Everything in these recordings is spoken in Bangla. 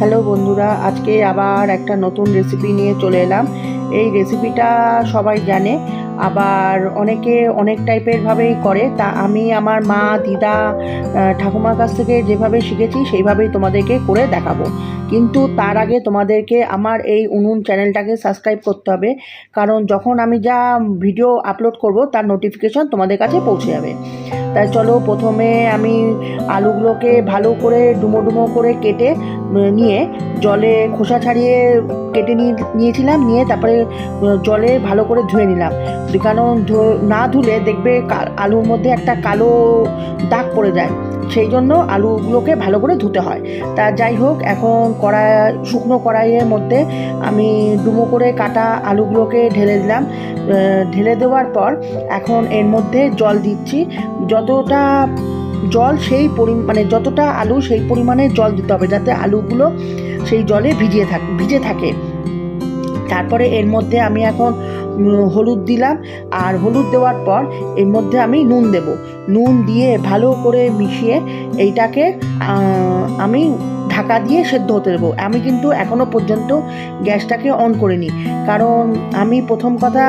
হ্যালো বন্ধুরা, আজকে আবার একটা নতুন রেসিপি নিয়ে চলে এলাম। এই রেসিপিটা সবাই জানে, আবার অনেকে অনেক টাইপের ভাবেই করে। তা আমি আমার মা, দিদা ঠাকুমার কাছ থেকে যেভাবে শিখেছি, সেইভাবেই তোমাদেরকে করে দেখাবো। কিন্তু তার আগে তোমাদেরকে আমার এই উনুন চ্যানেলটাকে সাবস্ক্রাইব করতে হবে। কারণ যখন আমি যা ভিডিও আপলোড করব, তার নোটিফিকেশন তোমাদের কাছে পৌঁছে যাবে। তাই চলো প্রথমে আমি আলুগুলোকে ভালো করে ডুমো ডুমো করে কেটে নিয়ে জলে খোসা ছাড়িয়ে কেটে নিয়ে নিয়েছিলাম, নিয়ে তারপরে জলে ভালো করে ধুয়ে নিলাম। কারণ না ধুলে দেখবে আলুর মধ্যে একটা কালো দাগ পড়ে যায়। সেই জন্য আলুগুলোকে ভালো করে ধুতে হয়। তা যাই হোক, এখন কড়াই, শুকনো কড়াইয়ের মধ্যে আমি ডুমো করে কাটা আলুগুলোকে ঢেলে দিলাম। ঢেলে দেওয়ার পর এখন এর মধ্যে জল দিচ্ছি। যতটা জল সেই পরি মানে যতটা আলু সেই পরিমাণে জল দিতে হবে যাতে আলুগুলো সেই জলে ভিজিয়ে থাক, ভিজে থাকে। তারপরে এর মধ্যে আমি এখন হলুদ দিলাম। আর হলুদ দেওয়ার পর এর মধ্যে আমি নুন দেব। নুন দিয়ে ভালো করে মিশিয়ে এইটাকে আমি ঢাকা দিয়ে সেদ্ধ হতে দেবো। আমি কিন্তু এখনও পর্যন্ত গ্যাসটাকে অন করিনি। কারণ আমি প্রথম কথা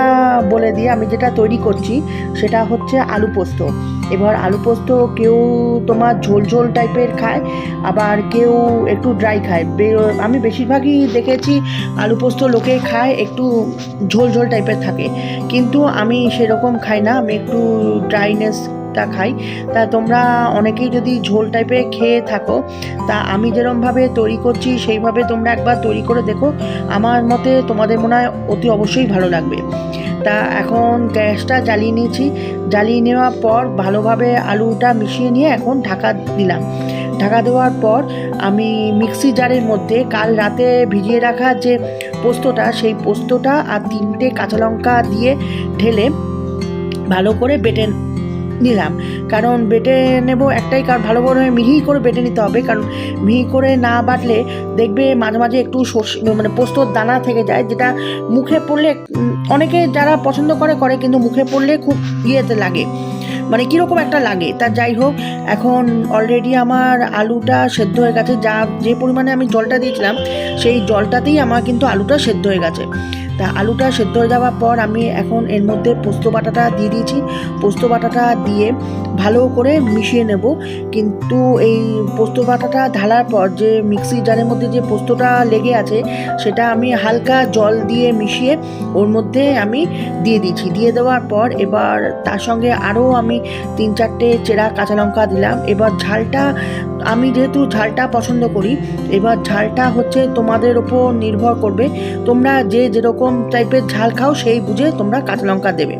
বলে দিয়ে আমি যেটা তৈরি করছি, সেটা হচ্ছে আলু পোস্ত। এবার আলু পোস্ত কেউ তোমার ঝোল ঝোল টাইপের খায়, আবার কেউ একটু ড্রাই খায়। আমি বেশিরভাগই দেখেছি আলু পোস্ত লোকে খায়, একটু ঝোল ঝোল টাইপের থাকে। কিন্তু আমি সেরকম খাই না। আমি একটু ড্রাইনেসটা খাই। তা তোমরা অনেকেই যদি ঝোল টাইপের খেয়ে থাকো, তা আমি যেরমভাবে তৈরি করছি সেইভাবে তোমরা একবার তৈরি করে দেখো। আমার মতে তোমাদের মনে হয় অতি অবশ্যই ভালো লাগবে। তা এখন গ্যাসটা জ্বালিয়ে নিয়েছি। জ্বালিয়ে নেওয়ার পর ভালোভাবে আলুটা মিশিয়ে নিয়ে এখন ঢাকা দিলাম। ঢাকা দেওয়ার পর আমি মিক্সি জারের মধ্যে কাল রাতে ভিজিয়ে রাখা যে পোস্তটা, সেই পোস্তটা আর তিনটে কাঁচা লঙ্কা দিয়ে ঢেলে ভালো করে বেটে নিলাম। কারণ বেটে নেব একটাই, কারণ ভালো করে মিহি করে বেটে নিতে হবে। কারণ মিহি করে না বাটলে দেখবে মাঝে মাঝে একটু সর্ষে মানে পোস্তর দানা থেকে যায়, যেটা মুখে পড়লে অনেকে যারা পছন্দ করে করে, কিন্তু মুখে পড়লে খুব ইয়েতে লাগে। মানে কীরকম একটা লাগে। তা যাই হোক, এখন অলরেডি আমার আলুটা সেদ্ধ হয়ে গেছে। যা, যে পরিমাণে আমি জলটা দিয়েছিলাম, সেই জলটাতেই আমার কিন্তু আলুটা সেদ্ধ হয়ে গেছে। তা আলুটা সেদ্ধ হয়ে যাওয়ার পর আমি এখন এর মধ্যে পোস্ত বাটাটা দিয়ে দিয়েছি। পোস্ত বাটাটা দিয়ে ভালো করে মিশিয়ে নেব। কিন্তু এই পোস্ত বাটাটা ঢালার পর যে মিক্সি জারের মধ্যে যে পোস্তটা লেগে আছে, সেটা আমি হালকা জল দিয়ে মিশিয়ে ওর মধ্যে আমি দিয়ে দিচ্ছি দিয়ে দেওয়ার পর এবার তার সঙ্গে আরও আমি তিন চারটে চেরা কাঁচা লঙ্কা দিলাম। এবার ঝালটা আমি যেহেতু ঝালটা পছন্দ করি, এবার ঝালটা হচ্ছে তোমাদের ওপর নির্ভর করবে। তোমরা যে যেরকম টাইপের ঝাল খাও, সেই বুঝে তোমরা কাঁচা লঙ্কা দেবে।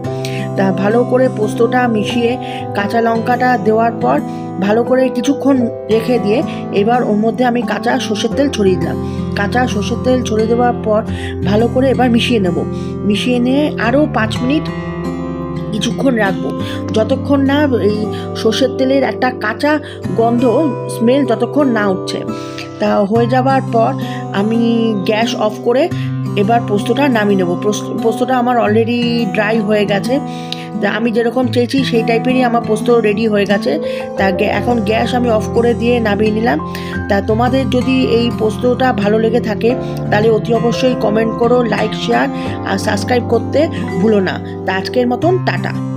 তা ভালো করে পোস্তটা মিশিয়ে কাঁচা লঙ্কাটা দেওয়ার পর ভালো করে কিছুক্ষণ রেখে দিয়ে এবার ওর মধ্যে আমি কাঁচা সর্ষের তেল ছড়িয়ে দিলাম। কাঁচা সর্ষের তেল ছড়িয়ে দেওয়ার পর ভালো করে এবার মিশিয়ে নেব। মিশিয়ে নিয়ে আরও পাঁচ মিনিট কিছুক্ষণ রাখব। যতক্ষণ না এই সর্ষের তেলের একটা কাঁচা গন্ধ স্মেল যতক্ষণ না উঠছে। তা হয়ে যাওয়ার পর আমি গ্যাস অফ করে এবার পোস্তটা নামিয়ে নেব। পোস্ত- পোস্তটা আমার অলরেডি ড্রাই হয়ে গেছে। আমি যেরকম চেয়েছি সেই টাইপেরই আমার পোস্ত রেডি হয়ে গেছে। তা এখন গ্যাস আমি অফ করে দিয়ে নামিয়ে নিলাম। তা তোমাদের যদি এই পোস্তটা ভালো লেগে থাকে, তাহলে অতি অবশ্যই কমেন্ট করো লাইক শেয়ার আর সাবস্ক্রাইব করতে ভুলো না। তা আজকের মতন, টাটা।